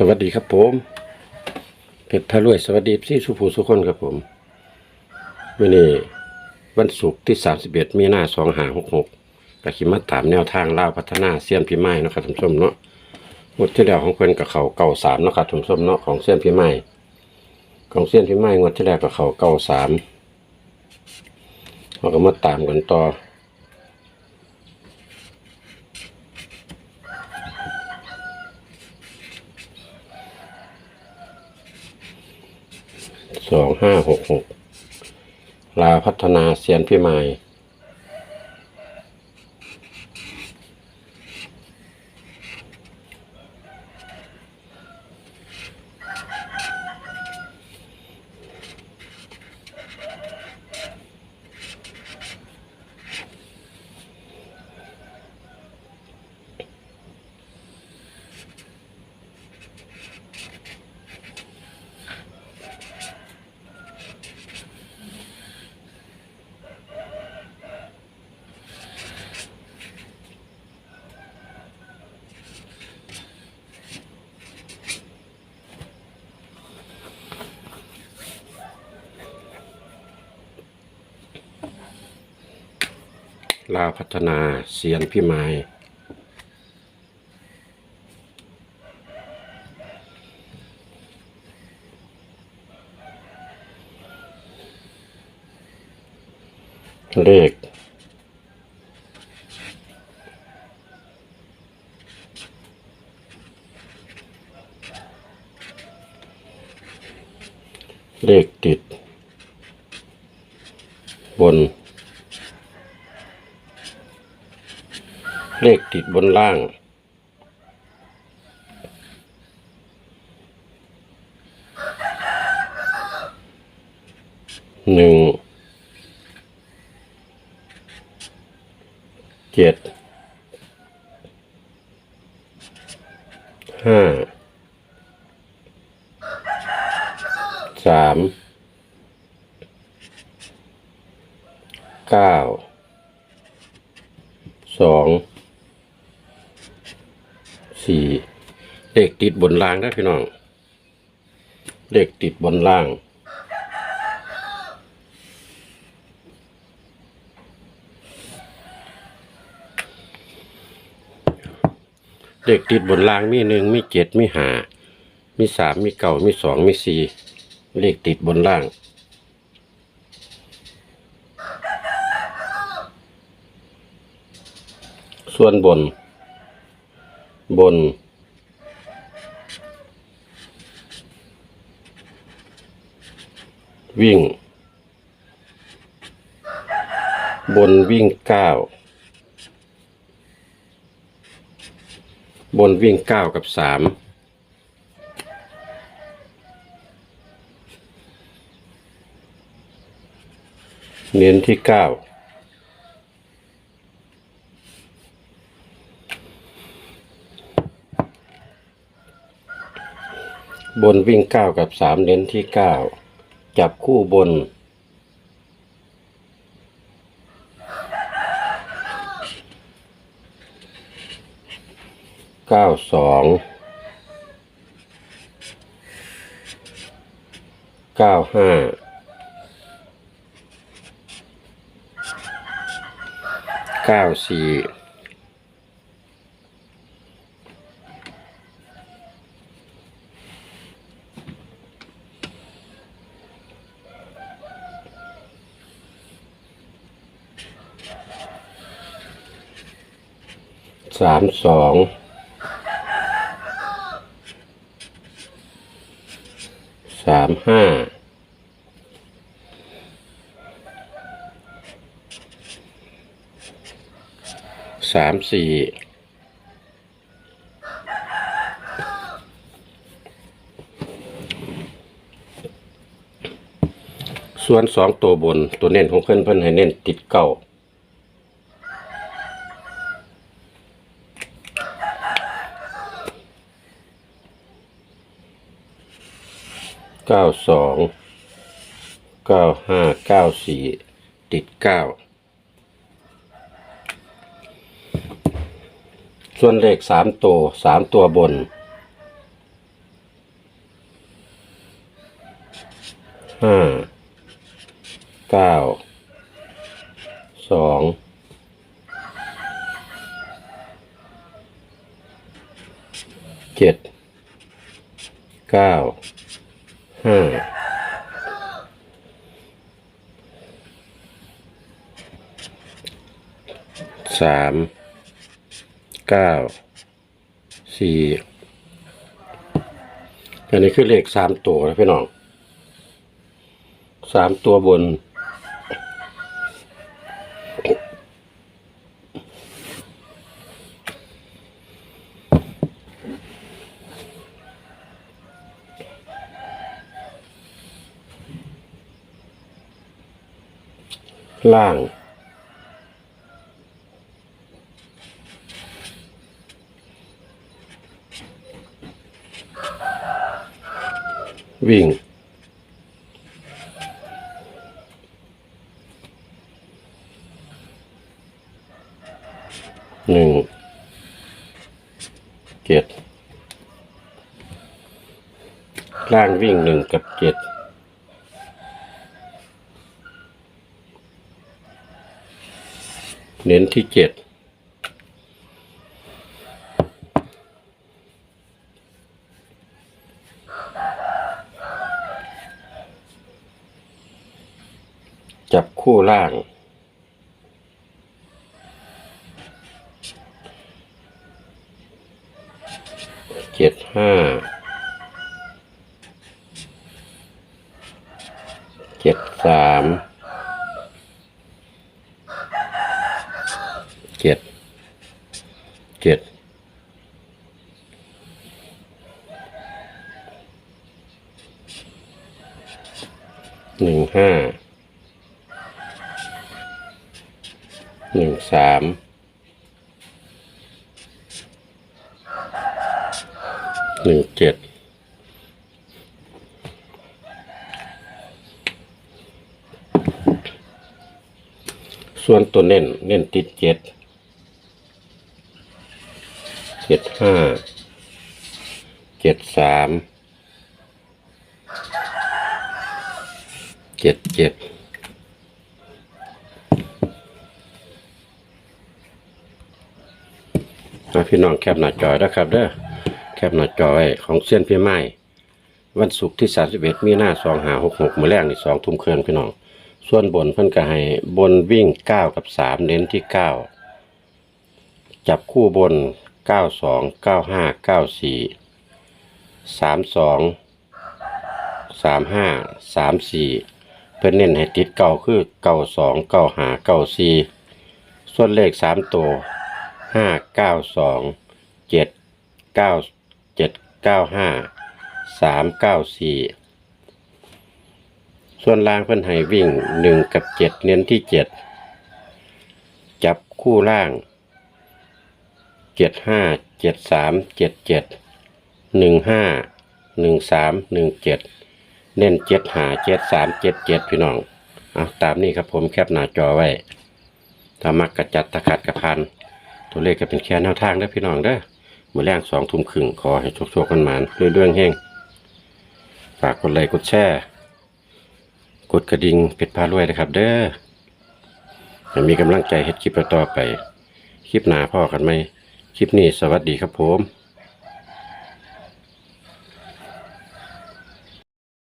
สวัสดีครับผมเพชรพารวย สวัสดีพี่สุภูสุคนครับผมวันนี้วันศุกร์ที่ 31 มีนา2566ก็ขิมาตามแนวทางล่าพัฒนาเซียนพี่ไม้นะครับท่านผู้ชมเนาะงวดที่แล้วของเพิ่นกับเขาเก่าสามนะครับท่านผู้ชมเนาะของเซียนพี่ไม้ของเซียนพี่ไม้งวดที่แล้วกับเขาเก่าสามเราก็มาตามกันต่อ สองห้าหกหกลาพัฒนาเซียนพี่ไม้ ลาวพัฒนาเซียนพี่ไม้เลขเลขติด บน เลขติดบนล่าง หนึ่ง เจ็ด ห้า สาม เก้า สอง สี่เลขติดบนล่างนะพี่น้องเลขติดบนล่าง เลขติดบนล่างมีหนึ่งมีเจ็ดมีห้ามีสามมีเก้ามีสองมีสี่เลขติดบนล่างส่วนบน บน วิ่ง บนวิ่งเก้าบนวิ่งเก้ากับสามเน้นที่เก้า บนวิ่งเก้ากับสามเน้นที่เก้าจับคู่บน เก้าสอง เก้าห้า เก้าสี่ สามสองสามห้าสามสี่ส่วนสองตัวบนตัวเน้นของเพื่อนเพื่อนให้เน้นติดเก้า เก้าสองเก้าห้าเก้าสี่ติดเก้าส่วนเลขสามตัวสามตัวบนห้าเก้าสองเจ็ดเก้า ห้าสามเก้าสี่อันนี้คือเลขสามตัวนะพี่น้องสามตัวบน ล่าง วิ่งหนึ่งเจ็ดล่างวิ่งหนึ่งกับเจ็ด เน้นที่เจ็ดจับคู่ล่าง เจ็ดห้า เจ็ดสาม เจ็ด เจ็ด หนึ่งห้า หนึ่งสาม หนึ่งเจ็ดส่วนตัวเน้นเน้นติดเจ็ด เจ็ดห้า เจ็ดสาม เจ็ดเจ็ด พี่น้องแคปหน้าจอยนะครับเด้อ แคปหน้าจอยของเส้นพี่ไม้ วันศุกร์ที่ 31 มีหน้า2566มื้อแรกนี่2ทุ่มเครึ่งพี่น้อง ส่วนบนเพิ่นก็ให้บนวิ่ง 9 กับ 3 เน้นที่ 9 จับคู่บน 92 95 94 32 35 34เก้าสี่สามสองสามห้าสามสี่เพิ่นเน้นให้ติดเก่าคือ92 95 94ส่วนเลข3ตัวห้าเก้าสองเจ็ดเก้าเจ็ดเก้าห้าสามเก้าสี่ส่วนล่างเพิ่นให้วิ่งหนึ่งกับเจ็ดเน้นที่เจ็ดจับคู่ล่าง เจ็ดห้าเจ็ดสามเจ็ดเจ็ดหนึ่งห้าหนึ่งสามหนึ่งเจ็ดเน้นเจ็ดหาเจ็ดสามเจ็ดเจ็ดพี่น้องเอาตามนี้ครับผมแคปหน้าจอไว้ถ้ามักกระจัดตะขัดกระพันตัวเลขก็เป็นแค่แนวทางเด้พี่น้องเด้อมือแรงสองทุ่มครึ่งขอให้โชคๆกันมานเรื่อยๆแห้งฝากกดไลค์กดแชร์กดกระดิ่งเป็ดพารวยนะครับเด้อมีกำลังใจเฮ็ดคลิปต่อไป คลิปหน้าพ่อกันไหม คลิปนี้สวัสดีครับผม